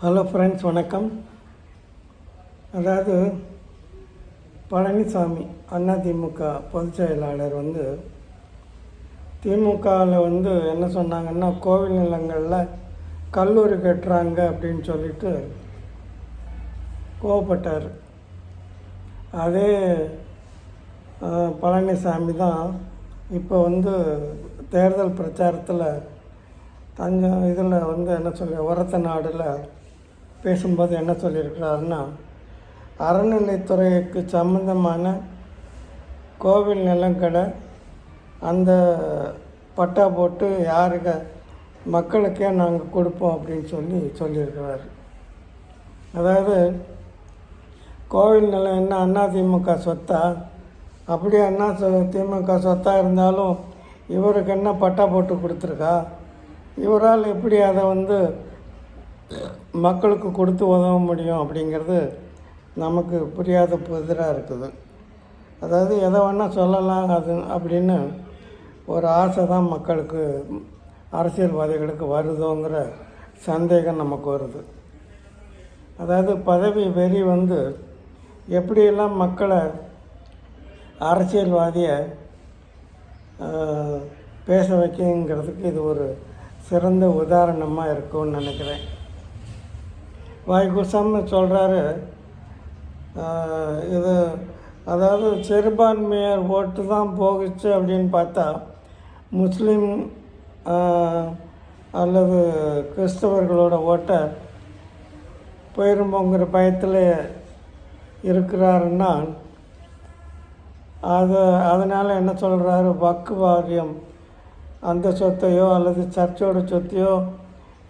Hello friends வணக்கம். அதாவது பழனிசாமி அதிமுக பொதுச் செயலாளர் வந்து திமுகவில் வந்து என்ன சொன்னாங்கன்னா கோவில் நிலங்களில் கல்லூரி கட்டுறாங்க அப்படின்னு சொல்லிட்டு கோவப்பட்டார். அதே பழனிசாமி தான் இப்போ வந்து தேர்தல் பிரச்சாரத்தில் தஞ்சம் இதில் வந்து என்ன சொல்லி உரத்த நாடில் பேசும்போது என்ன சொல்லியிருக்கிறாருன்னா அறநிலைத்துறைக்கு சம்பந்தமான கோவில் நிலங்களை அந்த பட்டா போட்டு யாருக்கு மக்களுக்கே நாங்கள் கொடுப்போம் அப்படின்னு சொல்லி சொல்லியிருக்கிறாரு. அதாவது கோவில் நிலம் என்ன அண்ணா திமுக சொத்தா? அப்படியே அண்ணா சொ- திமுக சொத்தாக இருந்தாலும் இவருக்கு என்ன பட்டா போட்டு கொடுத்துருக்கா? இவரால் எப்படி அதை வந்து மக்களுக்கு கொடுத்து உதவ முடியும் அப்படிங்கிறது நமக்கு புரியாத புதிராக இருக்குது. அதாவது எதை வேணால் சொல்லலாம் அது அப்படின்னு ஒரு ஆசை தான் மக்களுக்கு அரசியல்வாதிகளுக்கு வருதோங்கிற சந்தேகம் நமக்கு வருது. அதாவது பதவி வெறி வந்து எப்படியெல்லாம் மக்களை அரசியல்வாதியை பேச வைக்குங்கிறதுக்கு இது ஒரு சிறந்த உதாரணமாக இருக்கும்னு நினைக்கிறேன். வாய்குசாமி சொல்கிறாரு இது அதாவது சிறுபான்மையர் ஓட்டு தான் போகுச்சு அப்படின்னு பார்த்தா முஸ்லீம் அல்லது கிறிஸ்தவர்களோட ஓட்டை போயிருமோங்கிற பயத்தில் இருக்கிறாருன்னா அது அதனால் என்ன சொல்கிறாரு வக்கு வாரியம். அந்த சொத்தையோ அல்லது சர்ச்சோட சொத்தையோ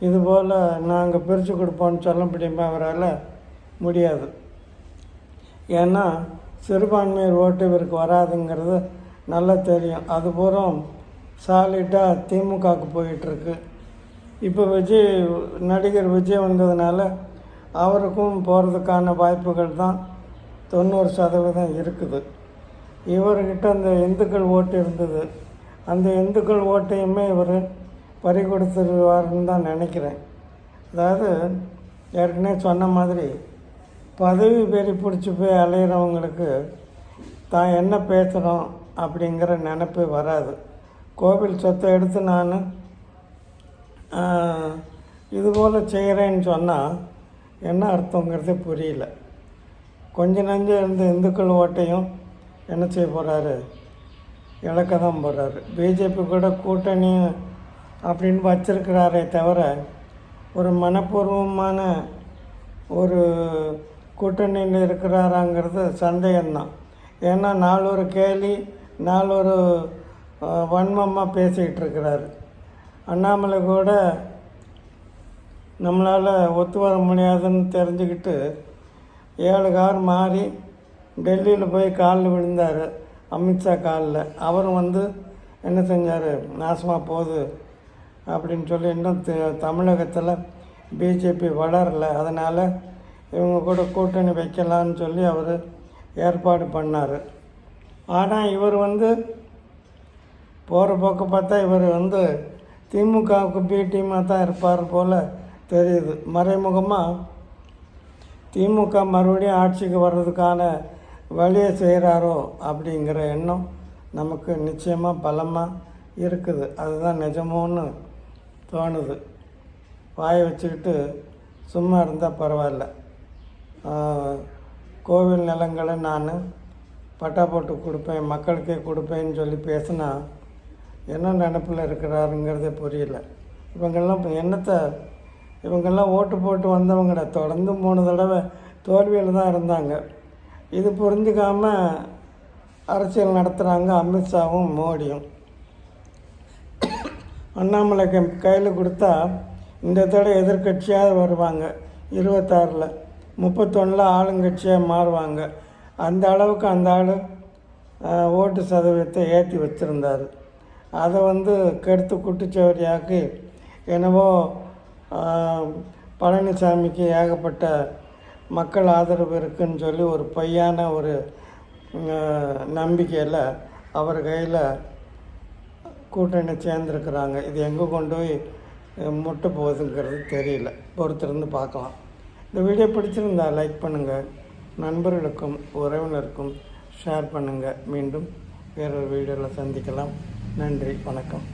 இது போல் நாங்கள் பிரித்து கொடுப்போம்னு சொல்ல முடியுமா அவரால் முடியாது. ஏன்னா சிறுபான்மையர் ஓட்டு இவருக்கு வராதுங்கிறது நல்லா தெரியும். அது சாலிட்டாக திமுகவுக்கு போயிட்டுருக்கு. இப்போ விஜய் நடிகர் விஜய் வந்ததுனால அவருக்கும் போகிறதுக்கான வாய்ப்புகள் தான் தொண்ணூறு சதவீதம் இருக்குது. இவர்கிட்ட அந்த இந்துக்கள் ஓட்டு இருந்தது. அந்த இந்துக்கள் ஓட்டையுமே இவர் பறி கொடுத்துருவாருன்னு தான் நினைக்கிறேன். அதாவது ஏற்கனவே சொன்ன மாதிரி பதவி பெறி பிடிச்சி போய் அலையிறவங்களுக்கு தான் என்ன பேசுகிறோம் அப்படிங்கிற நினப்பு வராது. கோவில் சொத்தை எடுத்து நான் இது போல் செய்கிறேன்னு சொன்னால் என்ன அர்த்தங்கிறதே புரியல. கொஞ்ச நஞ்சு இருந்த இந்துக்கள் ஓட்டையும் என்ன செய்ய போகிறாரு இழக்க தான் போகிறாரு பிஜேபி கூட கூட்டணி அப்படின்னு வச்சிருக்கிறாரே தவிர ஒரு மனப்பூர்வமான ஒரு கூட்டணியில் இருக்கிறாராங்கிறது சந்தேகம்தான். ஏன்னா நாலொரு கேலி நாலொரு வன்மமாக பேசிக்கிட்டு இருக்கிறாரு அண்ணாமலை கூட நம்மளால் ஒத்து வர முடியாதுன்னு தெரிஞ்சுக்கிட்டு ஏழு கார் மாறி டெல்லியில் போய் காலில் விழுந்தார். அமித்ஷா காலில். அவரும் வந்து என்ன செஞ்சார்? நாசமாக போகுது. அப்படின்னு சொல்லி இன்னும் த- தமிழகத்தில் பிஜேபி வளரல. அதனால் இவங்க கூட கூட்டணி வைக்கலான்னு சொல்லி அவர் ஏற்பாடு பண்ணார். ஆனால் இவர் வந்து போகிற போக்கு பார்த்தா இவர் வந்து திமுகவுக்கு பி டீமாக தான் இருப்பார் போல் தெரியுது. மறைமுகமாக திமுக மறுபடியும் ஆட்சிக்கு வர்றதுக்கான வழியை செய்கிறாரோ அப்படிங்கிற எண்ணம் நமக்கு நிச்சயமாக பலமாக இருக்குது. அதுதான் நிஜமோன்னு தோணுது. வாயை வச்சுக்கிட்டு சும்மா இருந்தால் பரவாயில்ல. கோவில் நிலங்களை நான் பட்டா போட்டு கொடுப்பேன் மக்களுக்கே கொடுப்பேன்னு சொல்லி பேசினா என்ன நினப்பில் இருக்கிறாருங்கிறதே புரியல. இவங்கெல்லாம் என்னத்தை இவங்கெல்லாம் ஓட்டு போட்டு வந்தவங்கட. தொடர்ந்து மூணு தடவை தோல்வியில் தான் இருந்தாங்க. இது புரிஞ்சுக்காம அரசியல் நடத்துகிறாங்க அமித்ஷாவும் மோடியும். அண்ணாமலை கையில் கொடுத்தா இந்த தடவை எதிர்க்கட்சியாக வருவாங்க. இருபத்தாறில் முப்பத்தொன்னில் ஆளுங்கட்சியாக மாறுவாங்க. அந்த அளவுக்கு அந்த ஆள் ஓட்டு சதவீதத்தை ஏற்றி வச்சுருந்தார். அதை வந்து கெடுத்து குட்டுச்சவரியாக்கி என்னவோ பழனிசாமிக்கு ஏகப்பட்ட மக்கள் ஆதரவு இருக்குன்னு சொல்லி ஒரு பொய்யான ஒரு நம்பிக்கையில் அவர் கையில் கூட்டணி சேர்ந்துருக்குறாங்க. இது எங்கே கொண்டு போய் முட்டை போகுதுங்கிறது தெரியல. பொறுத்திருந்து பார்க்கலாம். இந்த வீடியோ பிடிச்சிருந்தா லைக் பண்ணுங்கள் நண்பர்களுக்கும் உறவினருக்கும் ஷேர் பண்ணுங்கள் மீண்டும் வேறொரு வீடியோவில் சந்திக்கலாம். நன்றி. வணக்கம்.